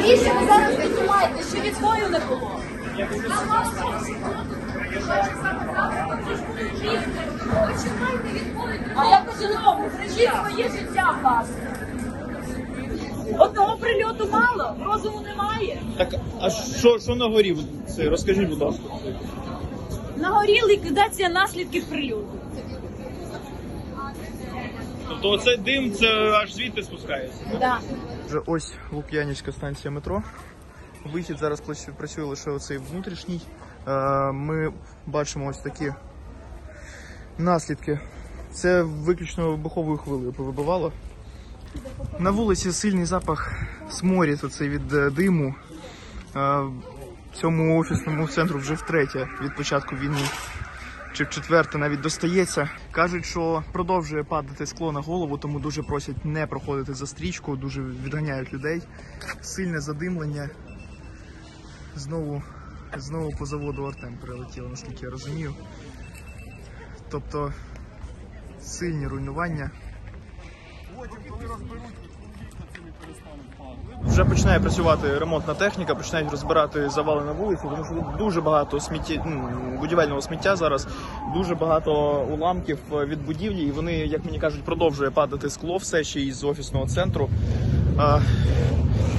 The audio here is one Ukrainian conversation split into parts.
Навіщо ви зараз піднімаєте, що відбою не було? А я по-чоловіку, прижіть своє життя, власне. Одного прильоту мало, розуму немає. Так, а що, що на горі? Це розкажіть, будь ласка. На горі ліквідація наслідків прильоту. Тобто оцей дим це аж звідти спускається. Да. Вже ось Лук'янівська станція метро. Вихід зараз працює лише оцей внутрішній. Е, Ми бачимо ось такі наслідки. Це виключно вибуховою хвилею повибивало. На вулиці сильний запах сморід оцей від е, диму. Е, Цьому офісному центру вже втретє від початку війни чи в четверте навіть достається. Кажуть, що продовжує падати скло на голову, тому дуже просять не проходити за стрічку, дуже відганяють людей. Сильне задимлення. Знову, знову по заводу Артем прилетіло, наскільки я розумію. Тобто сильні руйнування. Вже починає працювати ремонтна техніка, починають розбирати завали на вулиці, тому що дуже багато смітті, ну, будівельного сміття зараз, дуже багато уламків е, від будівлі, і вони, як мені кажуть, продовжує падати скло все ще із офісного центру. Е,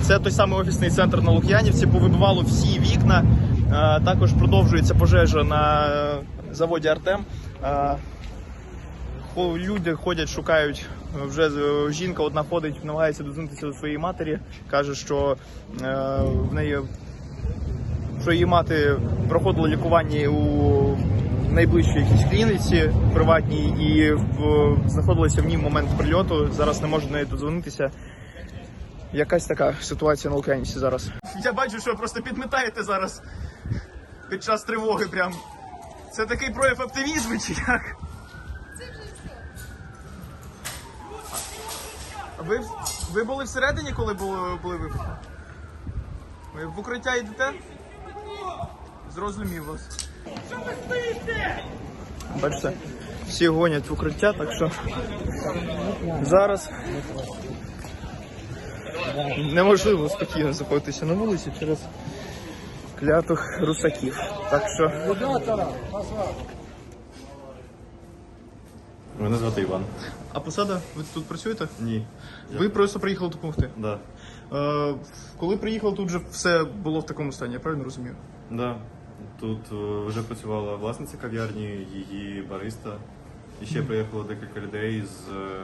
Це той самий офісний центр на Лук'янівці, повибивало всі вікна. Е, Також продовжується пожежа на заводі Артем. Люди ходять, шукають. Вже е, жінка одна ходить, намагається дозвонитися до своєї матері. каже, що е, в неї що її мати проходила лікування у найближчій якійсь клініці приватній і в, знаходилася в ній момент прильоту. Зараз не може до неї дозвонитися. Якась така ситуація на Українці зараз. Я бачу, що просто підметаєте зараз під час тривоги. Прям це такий прояв оптимізму, чи як? А Ви, ви були всередині, коли були, були вибухи? Ви в укриття йдете? Зрозумів вас. Бачите, всі гонять в укриття, так що зараз неможливо спокійно знаходитися на вулиці через клятих русаків. Так що Мене звати Іван. А посада, ви тут працюєте? Ні. Ви просто приїхали допомогти. Да. Е, коли приїхали, тут вже все було в такому стані, я правильно розумію? Да. Тут е, вже працювала власниця кав'ярні, її бариста. І ще приїхало декілька людей з е,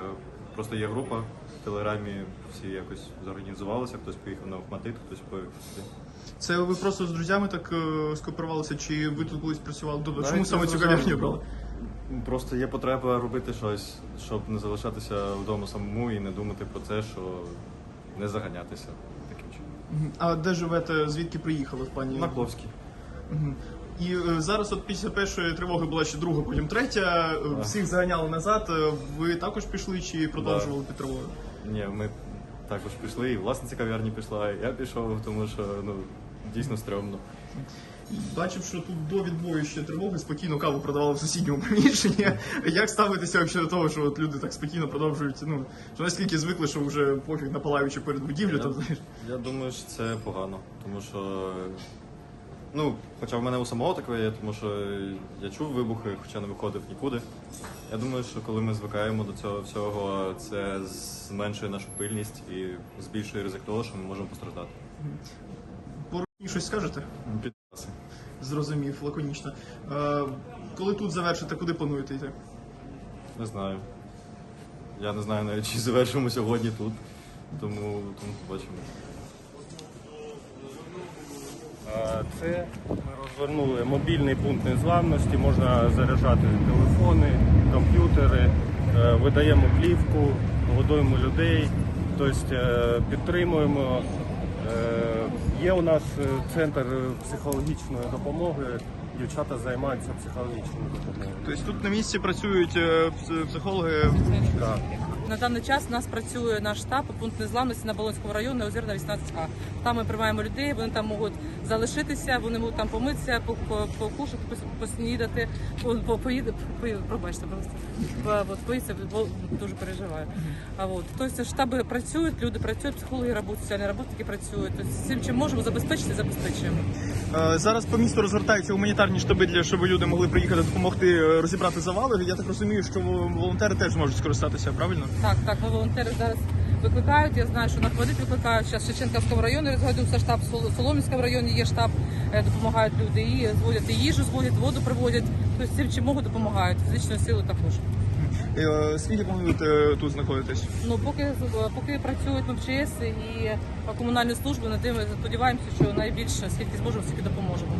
просто є група в телеграмі, всі якось зорганізувалися, хтось поїхав на Охматит, хтось поїхав сюди. Це ви просто з друзями так е, скооперувалися, чи ви тут колись працювали? Тобто, Навіть чому саме цю кав'ярню брали? Просто є потреба робити щось, щоб не залишатися вдома самому і не думати про це, що не заганятися таким чином. А де живете? Звідки приїхали в пані? На Кловській. І е, зараз, от після першої тривоги була ще друга, потім третя. е, Всіх заганяли назад. Е, Ви також пішли чи продовжували під тривогою? Ні, ми також пішли, і власниця кав'ярні пішла, і я пішов, тому що ну дійсно стрьомно. Бачив, що тут до відбою ще тривоги спокійно каву продавали в сусідньому приміщенні. Як ставитися взагалі до того, що от люди так спокійно продовжують? Ну що наскільки звикли, що вже пофіг напалаючи перед будівлю, то знаєш. Я думаю, що це погано, тому що ну, хоча в мене у самого таке є, тому що я чув вибухи, хоча не виходив нікуди. Я думаю, що коли ми звикаємо до цього всього, це зменшує нашу пильність і збільшує ризик того, що ми можемо постраждати. Руїні щось скажете? Підраси. Зрозумів, лаконічно. Е, коли тут завершите, куди плануєте йти? Не знаю. Я не знаю навіть, чи завершимо сьогодні тут, тому, тому побачимо. Це ми розвернули мобільний пункт незламності, можна заряджати телефони, комп'ютери, е, видаємо плівку, годуємо людей, тобто е, підтримуємо. Е, Є у нас е, центр психологічної допомоги, дівчата займаються психологічною допомогою. Тобто тут на місці працюють е, психологи. Так. На даний час у нас працює наш штаб пункт незламності на Болонському районі Озерна 18А. Там ми приймаємо людей, вони там можуть залишитися, вони можуть там помитися, по- по- покушати, пос- поснідати, по- по- поїде, пробачте, просто поїсти, бо дуже переживаю. А от тобто штаби працюють, люди працюють, психологи працюють, соціальні роботники працюють. Тобто всім, чим можемо забезпечити, забезпечуємо. Е, Зараз по місту розгортаються гуманітарні штаби для щоб люди могли приїхати допомогти е, розібрати завали. Я так розумію, що волонтери теж зможуть скористатися, правильно? Так, так, ми волонтери зараз викликають. Я знаю, що на Хвадит викликають. Зараз в Шевченківському районі розгодився штаб, в Сол- Солом'янському районі є штаб, е, допомагають люди. І зводять і їжу, зводять, воду приводять. Тобто всім, чим можуть, допомагають. Фізичною силою також. Е, Скільки плануєте тут знаходитись? Ну, поки, поки працюють МЧС і комунальні служби, тим сподіваємося, що найбільше, скільки зможемо, скільки допоможемо.